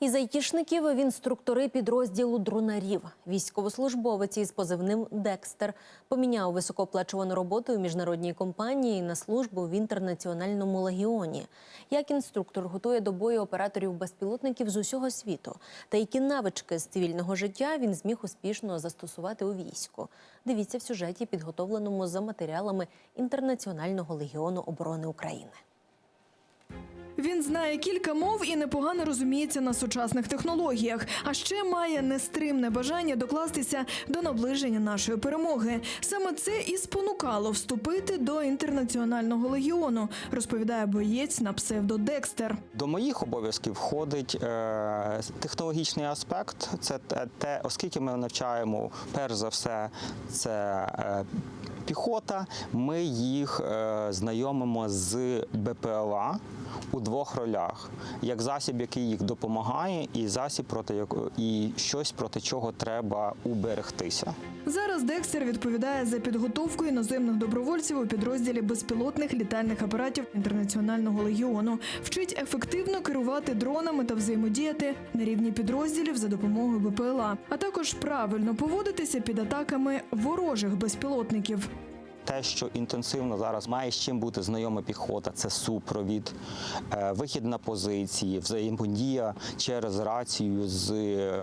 Із айтішників в інструктори підрозділу дронарів. Військовослужбовець із позивним Декстер поміняв високооплачувану роботу у міжнародній компанії на службу в інтернаціональному легіоні. Як інструктор готує до бою операторів безпілотників з усього світу, та які навички з цивільного життя він зміг успішно застосувати у війську. Дивіться в сюжеті, підготовленому за матеріалами Інтернаціонального легіону оборони України. Він знає кілька мов і непогано розуміється на сучасних технологіях, а ще має нестримне бажання докластися до наближення нашої перемоги. Саме це і спонукало вступити до інтернаціонального легіону, розповідає боєць на псевдо Декстер. До моїх обов'язків входить е, технологічний аспект. Це те, оскільки ми навчаємо перш за все, це е, піхота. Ми їх е, знайомимо з БПЛА у двох ролях: як засіб, який їх допомагає, і засіб проти якого і щось проти чого треба уберегтися. Зараз Декстер відповідає за підготовку іноземних добровольців у підрозділі безпілотних літальних апаратів інтернаціонального легіону, вчить ефективно керувати дронами та взаємодіяти на рівні підрозділів за допомогою БПЛА, а також правильно поводитися під атаками ворожих безпілотників. Те, що інтенсивно зараз має з чим бути знайома піхота, це супровід, е, вихід на позиції, взаємодія через рацію з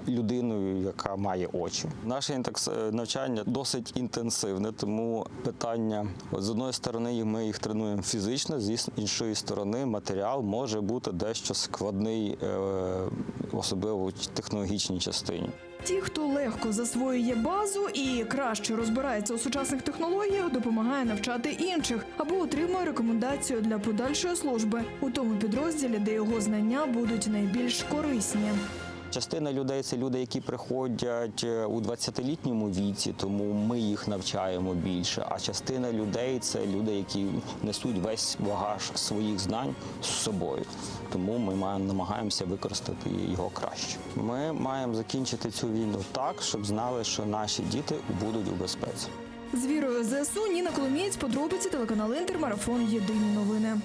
людиною, яка має очі. Наше інтекс- е, навчання досить інтенсивне, тому питання з одної сторони ми їх тренуємо фізично, з іншої сторони матеріал може бути дещо складний, е, особливо в технологічній частині. Ті, хто легко засвоює базу і краще розбирається у сучасних технологіях, допомагає навчати інших або отримує рекомендацію для подальшої служби у тому підрозділі, де його знання будуть найбільш корисні. Частина людей це люди, які приходять е, у 20-літньому віці, тому ми їх навчаємо більше. А частина людей це люди, які несуть весь багаж своїх знань з собою. Тому ми маємо намагаємося використати його краще. Ми маємо закінчити цю війну так, щоб знали, що наші діти будуть у безпеці. З вірою ЗСУ Ніна Коломієць, подробиці телеканал Інтер, марафон Єдині новини.